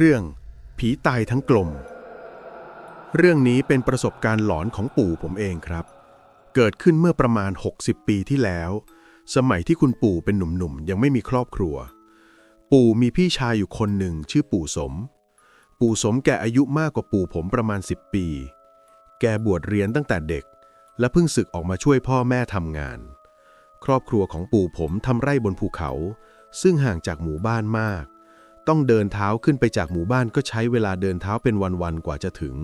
เรื่อง ผีตายทั้งกลม เรื่องนี้เป็นประสบการณ์หลอนของปู่ผมเองครับ เกิดขึ้นเมื่อประมาณ 60 ปีที่แล้ว สมัยที่คุณปู่เป็นหนุ่มๆ ยังไม่มีครอบครัว ปู่มีพี่ชายอยู่คนหนึ่งชื่อปู่สม ปู่สมแกอายุมากกว่าปู่ผมประมาณ 10 ปี แกบวชเรียนตั้งแต่เด็ก และเพิ่งศึกออกมาช่วยพ่อแม่ทำงาน ครอบครัวของปู่ผมทำไร่บนภูเขา ซึ่งห่างจากหมู่บ้านมาก ต้องเดินเท้าขึ้นไปจากหมู่บ้านก็ใช้เวลาเดินเท้าเป็นวันๆกว่าจะถึง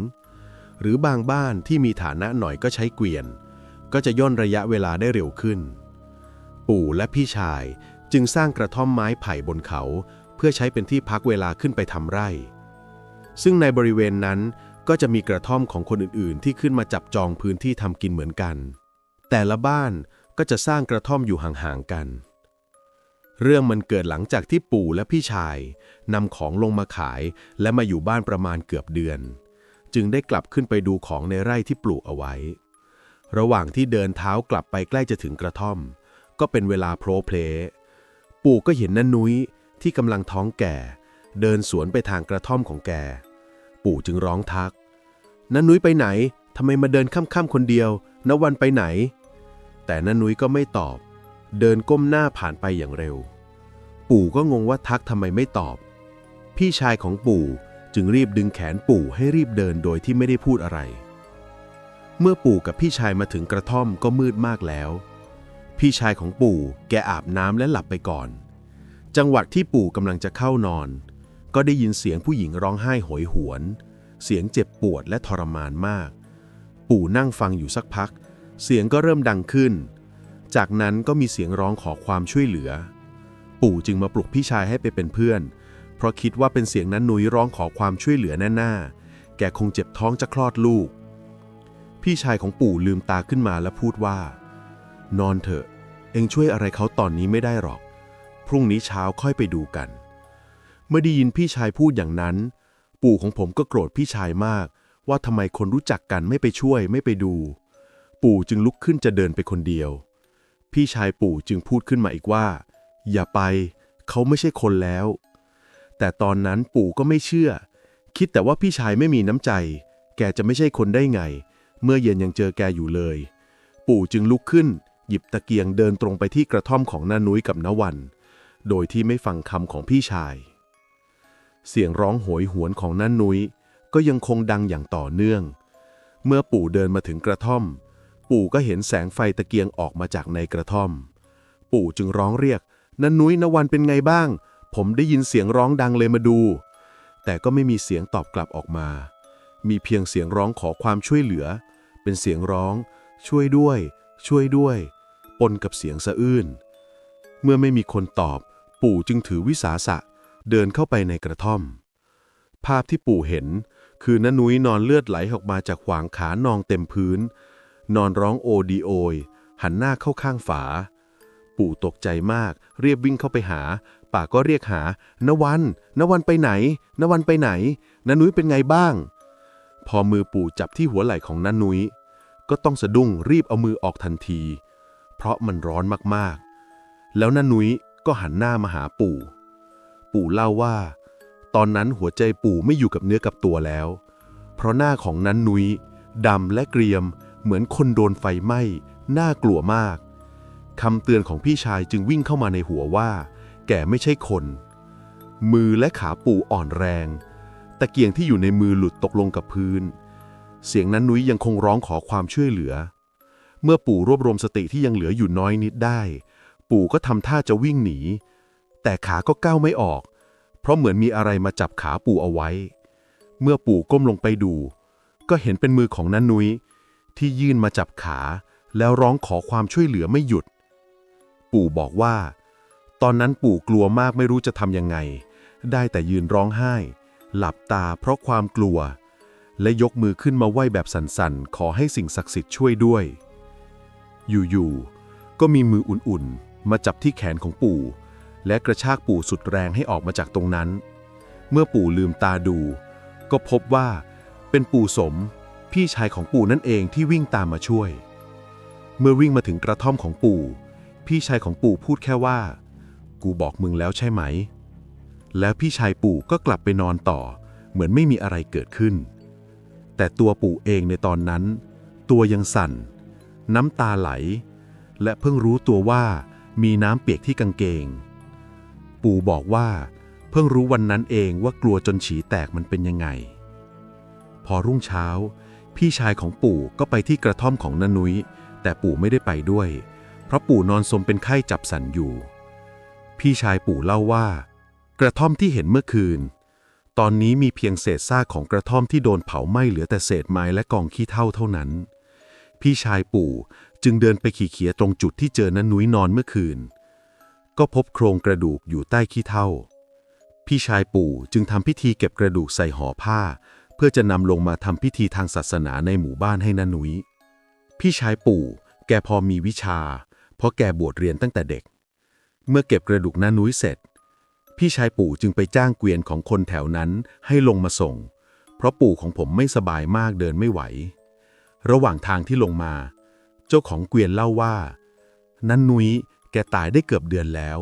หรือบางบ้านที่มีฐานะหน่อยก็ใช้เกวียน ก็จะย่นระยะเวลาได้เร็วขึ้น ปู่และพี่ชายจึงสร้างกระท่อมไม้ไผ่บนเขา เพื่อใช้เป็นที่พักเวลาขึ้นไปทำไร่ ซึ่งในบริเวณนั้นก็จะมีกระท่อมของคนอื่นๆ ที่ขึ้นมาจับจองพื้นที่ทำกินเหมือนกัน แต่ละบ้านก็จะสร้างกระท่อมอยู่ห่างๆกัน เรื่องมันเกิดหลังจากที่ปู่และพี่ชายนำของลงมาขาย และมาอยู่บ้านประมาณเกือบเดือน จึงได้กลับขึ้นไปดูของในไร่ที่ปลูกเอาไว้ ระหว่างที่เดินเท้ากลับไปใกล้จะถึงกระท่อม ก็เป็นเวลาโพลเพลปู่ก็เห็นน้านุ้ยที่กำลังท้องแก่ เดินสวนไปทางกระท่อมของแก ปู่จึงร้องทักน้านุ้ยไปไหนทำไมมาเดินค่ำๆคนเดียวนวันไปไหน แต่น้านุ้ยก็ไม่ตอบ เดินก้มหน้าผ่านไปอย่างเร็ว ปู่ก็งงว่าทักทำไมไม่ตอบ พี่ชายของปู่จึงรีบดึงแขนปู่ให้รีบเดินโดยที่ไม่ได้พูดอะไร เมื่อปู่กับพี่ชายมาถึงกระท่อมก็มืดมากแล้ว พี่ชายของปู่แกอาบน้ำและหลับไปก่อน จังหวะที่ปู่กำลังจะเข้านอน ก็ได้ยินเสียงผู้หญิงร้องไห้โหยหวน เสียงเจ็บปวดและทรมานมาก ปู่นั่งฟังอยู่สักพัก เสียงก็เริ่มดังขึ้น จากนั้นก็มีเสียงร้องขอความช่วยเหลือ ปู่จึงมาปลุกพี่ชายให้ไปเป็นเพื่อน เพราะคิดว่าเป็นเสียงนั้นนุ้ยร้องขอความช่วยเหลือแน่ๆ แกคงเจ็บท้องจะคลอดลูก พี่ชายของปู่ลืมตาขึ้นมาและพูดว่า นอนเถอะ เองช่วยอะไรเขาตอนนี้ไม่ได้หรอก พรุ่งนี้เช้าค่อยไปดูกัน เมื่อได้ยินพี่ชายพูดอย่างนั้น ปู่ของผมก็โกรธพี่ชายมาก ว่าทำไมคนรู้จักกันไม่ไปช่วยไม่ไปดู ปู่จึงลุกขึ้นจะเดินไปคนเดียว พี่ชายปู่จึงพูดขึ้นมาอีกว่า อย่าไป เขาไม่ใช่คนแล้ว แต่ตอนนั้นปู่ก็ไม่เชื่อ คิดแต่ว่าพี่ชายไม่มีน้ำใจ แกจะไม่ใช่คนได้ไง เมื่อเย็นยังเจอแกอยู่เลย ปู่จึงลุกขึ้น หยิบตะเกียงเดินตรงไปที่กระท่อมของน้านุ้ยกับน้วัน โดยที่ไม่ฟังคำของพี่ชาย เสียงร้องโหยหวนของน้านุ้ยก็ยังคงดังอย่างต่อเนื่อง เมื่อปู่เดินมาถึงกระท่อม ปู่ก็เห็นแสงไฟตะเกียงออกมาจากในกระท่อม ปู่จึงร้องเรียก นันนุ้ยนวันเป็นไงบ้าง ผมได้ยินเสียงร้องดังเลยมาดู แต่ก็ไม่มีเสียงตอบกลับออกมา มีเพียงเสียงร้องขอความช่วยเหลือ เป็นเสียงร้อง ช่วยด้วย ช่วยด้วย ปนกับเสียงสะอื้น เมื่อไม่มีคนตอบ ปู่จึงถือวิสาสะ เดินเข้าไปในกระท่อม ภาพที่ปู่เห็น คือน้านุ้ยนอนเลือดไหลออกมาจากขวางขานองเต็มพื้น นอนร้องโอดีโอยหันหน้าเข้าข้างฝา ปู่ตกใจมาก เรียบวิ่งเข้าไปหา ป่าก็เรียกหา นวันนวันไปไหน นวันไปไหนนานุ้ยเป็นไงบ้าง พอมือปู่จับที่หัวไหล่ของนานุ้ย ก็ต้องสะดุ้งรีบเอามือออกทันที เพราะมันร้อนมากๆ แล้วนานุ้ยก็หันหน้ามาหาปู่ ปู่เล่าว่า ตอนนั้นหัวใจปู่ไม่อยู่กับเนื้อกับตัวแล้ว เพราะหน้าของนันนุ้ยดำและเกรียมเหมือนคนโดนไฟไหม้ น่ากลัวมาก คำเตือนของพี่ชายจึงวิ่งเข้ามาในหัวว่า แกไม่ใช่คน มือและขาปู่อ่อนแรง ตะเกียงที่อยู่ในมือหลุดตกลงกับพื้น เสียงนั้นนุ้ยยังคงร้องขอความช่วยเหลือ เมื่อปู่รวบรวมสติที่ยังเหลืออยู่น้อยนิดได้ ปู่ก็ทำท่าจะวิ่งหนี แต่ขาก็ก้าวไม่ออก เพราะเหมือนมีอะไรมาจับขาปู่เอาไว้ เมื่อปู่ก้มลงไปดู ก็เห็นเป็นมือของนันนุ้ยที่ยื่นมาจับขาแล้วร้องขอความช่วยเหลือไม่หยุด ปู่บอกว่า ตอนนั้นปู่กลัวมากไม่รู้จะทำยังไง ได้แต่ยืนร้องไห้ หลับตาเพราะความกลัว และยกมือขึ้นมาไหว้แบบสั่นๆ ขอให้สิ่งศักดิ์สิทธิ์ช่วยด้วย อยู่ๆ ก็มีมืออุ่นๆ มาจับที่แขนของปู่ และกระชากปู่สุดแรงให้ออกมาจากตรงนั้น เมื่อปู่ลืมตาดู ก็พบว่าเป็นปู่สม พี่ชายของปู่นั่นเองที่วิ่งตามมาช่วย เมื่อวิ่งมาถึงกระท่อมของปู่ พี่ชายของปู่พูดแค่ว่า กูบอกมึงแล้วใช่ไหม แล้วพี่ชายปู่ก็กลับไปนอนต่อ เหมือนไม่มีอะไรเกิดขึ้น แต่ตัวปู่เองในตอนนั้น ตัวยังสั่น น้ำตาไหล และเพิ่งรู้ตัวว่ามีน้ำเปียกที่กางเกง ปู่บอกว่า เพิ่งรู้วันนั้นเองว่ากลัวจนฉีแตกมันเป็นยังไง พอรุ่งเช้า พี่ชายของปู่ก็ไปที่กระท่อมของนานุ้ยแต่ปู่ไม่ได้ไปด้วยเราะปู่นอนสมเป็นไข้จับสันอยู่ พี่ชายปู่เล่าว่า กระท่อมที่เห็นเมื่อคืน ตอนนี้มีเพียงเศษซากของกระท่อมที่โดนเผาไหม้เหลือแต่เศษไม้และกองขี้เถ้าเท่านั้น พี่ชายปู่จึงเดินไปขี่เขียตรงจุดที่เจอนันนุ้ยนอนเมื่อคืน ก็พบโครงกระดูกอยู่ใต้ขี้เถ้าพี่ชายปู่จึงทำพิธีเก็บกระดูกใส่ห่อผ้า เพื่อจะนำลงมาทำพิธีทางศาสนาในหมู่บ้านให้นันนุ้ยพี่ชายปู่แกพอมีวิชา เพราะแกบวชเรียนตั้งแต่เด็ก เมื่อเก็บกระดูกนันนุ้ยเสร็จ พี่ชายปู่จึงไปจ้างเกวียนของคนแถวนั้นให้ลงมาส่ง เพราะปู่ของผมไม่สบายมากเดินไม่ไหว ระหว่างทางที่ลงมา เจ้าของเกวียนเล่าว่า นันนุ้ยแกตายได้เกือบเดือนแล้ว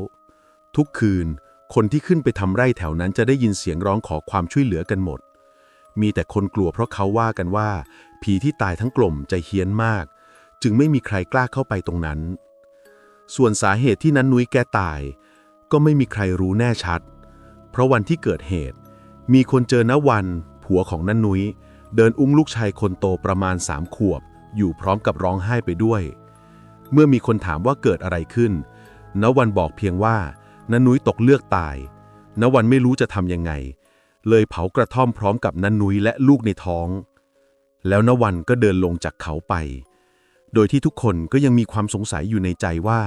ทุกคืนคนที่ขึ้นไปทำไร่แถวนั้นจะได้ยินเสียงร้องขอความช่วยเหลือกันหมด มีแต่คนกลัวเพราะเขาว่ากันว่า ผีที่ตายทั้งกลมใจเฮี้ยนมาก จึงไม่มีใครกล้าเข้าไปตรงนั้น ส่วนสาเหตุที่นันนุ้ยแกตาย ก็ไม่มีใครรู้แน่ชัด เพราะวันที่เกิดเหตุ มีคนเจอณวัน ผัวของนันนุ้ย เดินอุ้มลูกชายคนโตประมาณสามขวบ อยู่พร้อมกับร้องไห้ไปด้วย เมื่อมีคนถามว่าเกิดอะไรขึ้นณวันบอกเพียงว่านันนุ้ยตกเลือกตายณวันไม่รู้จะทำยังไง เลยเผากระท่อมพร้อมกับนันนุ้ยและลูกในท้อง แล้วณวันก็เดินลงจากเขาไป โดยที่ทุกคนก็ยังมีความสงสัยอยู่ในใจว่า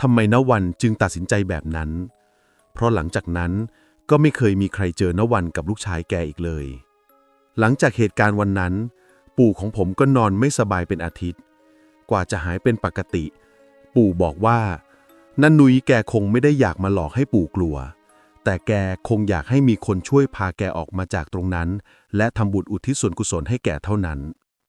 ทำไมณวันจึงตัดสินใจแบบนั้น เพราะหลังจากนั้นก็ไม่เคยมีใครเจอณวันกับลูกชายแกอีกเลย หลังจากเหตุการณ์วันนั้น ปู่ของผมก็นอนไม่สบายเป็นอาทิตย์ กว่าจะหายเป็นปกติ ปู่บอกว่านันนุยแกคงไม่ได้อยากมาหลอกให้ปู่กลัว แต่แกคงอยากให้มีคนช่วยพาแกออกมาจากตรงนั้น และทำบุญอุทิศส่วนกุศลให้แกเท่านั้น